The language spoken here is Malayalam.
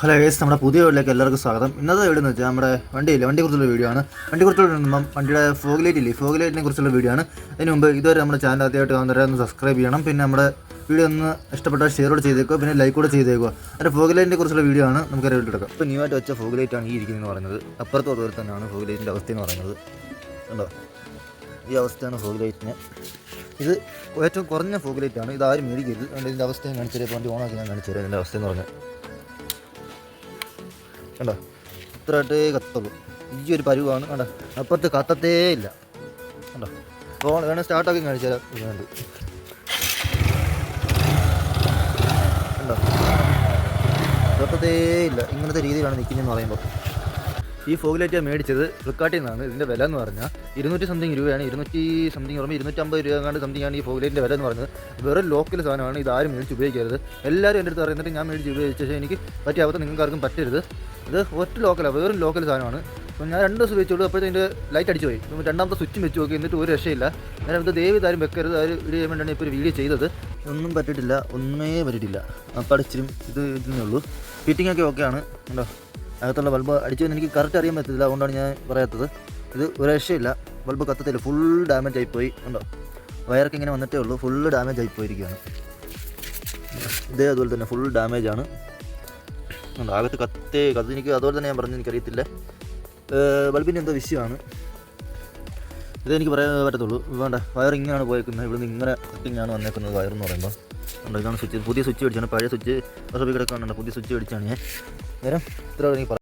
ഹലോ ഗേസ് നമ്മുടെ പുതിയ വീട്ടിലേക്ക് എല്ലാവർക്കും സ്വാഗതം. ഇന്നത്തെ വീഡിയോ എന്ന് വെച്ചാൽ നമ്മുടെ വണ്ടിയില്ല വണ്ടിയെക്കുറിച്ചുള്ള വീഡിയോ ആണ്. വണ്ടിയെക്കുറിച്ചുള്ള കുറിച്ചുള്ള വണ്ടിയുടെ ഫോഗ് ലൈറ്റ് ഇല്ലേ ഫോഗ് ലൈറ്റിനെ കുറിച്ചുള്ള വീഡിയോ ആണ്. അതിന് മുമ്പ് ഇതുവരെ നമ്മുടെ ചാനൽ ആദ്യമായിട്ട് കാണുന്നവരെ ഒന്ന് സബ്സ്ക്രൈബ് ചെയ്യണം. പിന്നെ നമ്മുടെ വീഡിയോ ഒന്ന് ഇഷ്ടപ്പെട്ടാൽ ഷെയർ കൂടെ ചെയ്തേക്കുക. പിന്നെ ലൈക്ക് കൂടെ ചെയ്തേക്കുക. അതിന്റെ ഫോഗ് ലൈറ്റിനെ കുറിച്ചുള്ള വീഡിയോ ആണ് നമുക്ക് വീട്ടിൽ എടുക്കാം. ഇപ്പോൾ ന്യൂ വെച്ച ഫോഗ് ലൈറ്റ് ആണ് ഈ ഇരിക്കുന്നതെന്ന് പറയുന്നത്. അപ്പുറത്തെ അതുപോലെ തന്നെയാണ് ഫോഗ് ലൈറ്റിന്റെ അവസ്ഥ എന്ന് പറയുന്നത്. ഉണ്ടോ ഈ അവസ്ഥയാണ് ഫോഗ് ലൈറ്റിന് ഇത് ഏറ്റവും കുറഞ്ഞ ഫോഗ് ലൈറ്റ് ആണ്. ആരും മേടിക്കരുത്. അതുകൊണ്ട് ഇതിന്റെ അവസ്ഥ കാണിച്ചു തരാം വണ്ടി ഓണാക്കി ഞാൻ കാണിച്ചു തരാം ഇതിന്റെ അവസ്ഥ എന്ന് പറഞ്ഞാൽ. കണ്ടോ? ഇത്രയായിട്ടേ കത്തുള്ളൂ. ഈ ഒരു പരുവാണ് കണ്ടോ? അപ്പുറത്ത് കത്തത്തേ ഇല്ല. കണ്ടോ? ഫോൺ വേണേൽ സ്റ്റാർട്ടാക്കി കാണിച്ചു തരാം. കണ്ടോ? കത്തത്തേ ഇല്ല. ഇങ്ങനത്തെ രീതിയിലാണ് നിൽക്കുന്നതെന്ന് പറയുമ്പോൾ ഈ ഫോഗ് ലൈറ്റ് മേടിച്ചത് ഫ്ലിപ്കാർട്ടിൽ നിന്നാണ്. ഇതിന്റെ വില എന്ന് പറഞ്ഞാൽ ഇരുന്നൂറ്റി സംതിങ് രൂപയാണ്. ഇരുന്നൂറ്റി സംതിങ് പറയുമ്പോൾ ഇരുന്നൂറ്റമ്പത് രൂപ കണ്ട് സംതിങ് ആണ് ഈ ഫോഗ് ലൈറ്റിന്റെ വില എന്ന് പറഞ്ഞത്. വെറും ലോക്കൽ സാധനമാണ്. ഇത് ആരും മേടിച്ച് ഉപയോഗിക്കരുത്. എല്ലാവരും എന്റെ അടുത്ത് പറയുന്നിട്ട് ഞാൻ മേടിച്ച് ഉപയോഗിച്ച. ശേഷം എനിക്ക് പറ്റിയ അവസ്ഥ നിങ്ങൾക്ക് ആർക്കും പറ്റരുത്. ഇത് ഒറ്റ ലോക്കലാണ് വെറും ലോക്കൽ സാധനമാണ്. അപ്പോൾ ഞാൻ രണ്ട് ദിവസം വെച്ചോളൂ അപ്പോഴത്തെ അതിന്റെ ലൈറ്റ് അടിച്ചു പോയി രണ്ടാമത്തെ സ്വിച്ചും വെച്ച് നോക്കി. എന്നിട്ട് ഒരു രക്ഷയില്ല. ഞാൻ ഇത് ദേവി താരം വെക്കരുത്. ആരും വീഡിയോ ചെയ്യാൻ വേണ്ടിയാണ് ഇപ്പോൾ ഒരു വീഡിയോ ചെയ്തത്. ഒന്നും പറ്റിയിട്ടില്ല. ഒന്നേ പറ്റിയിട്ടില്ല. അപ്പം അടിച്ചിരും ഇത് ഇതിനേ ഉള്ളൂ. ഫിറ്റിംഗ് ഒക്കെ ഓക്കെയാണ് ഉണ്ടോ അകത്തുള്ള ബൾബ് അടിച്ചു എനിക്ക് കറക്റ്റ് അറിയാൻ പറ്റത്തില്ല. അതുകൊണ്ടാണ് ഞാൻ പറയാത്തത്. ഇത് ഒരു രക്ഷയില്ല. ബൾബ് കത്തത്തില്ല. ഫുൾ ഡാമേജ് ആയിപ്പോയി ഉണ്ടോ വയറൊക്കെ ഇങ്ങനെ വന്നിട്ടേ ഉള്ളൂ. ഫുള്ള് ഡാമേജ് ആയിപ്പോയിരിക്കുകയാണ് ഇതേ അതുപോലെ തന്നെ ഫുൾ ഡാമേജ് ആണ്. അകത്ത് കത്തേ കത്ത് എനിക്ക് അതുപോലെ തന്നെ ഞാൻ പറഞ്ഞു എനിക്കറിയത്തില്ല. ബൾബിന്റെ എന്തോ വിഷയമാണ്. ഇതെനിക്ക് പറയാൻ പറ്റത്തുള്ളൂ. വേണ്ട വയർ ഇങ്ങനെയാണ് പോയേക്കുന്നത്. ഇവിടുന്ന് ഇങ്ങനെ കട്ടിങ്ങാണ് വന്നേക്കുന്നത് വയർ എന്ന് പറയുമ്പോൾ അതുകൊണ്ട് ഇതാണ് സ്വിച്ച്. പുതിയ സ്വിച്ച് മേടിച്ചാണ്. പഴയ സ്വിച്ച് അസഭി കിടക്കാനുണ്ട് പുതിയ സ്വിച്ച് മേടിച്ചാണ് ഞാൻ. നേരം ഇത്ര എനിക്ക്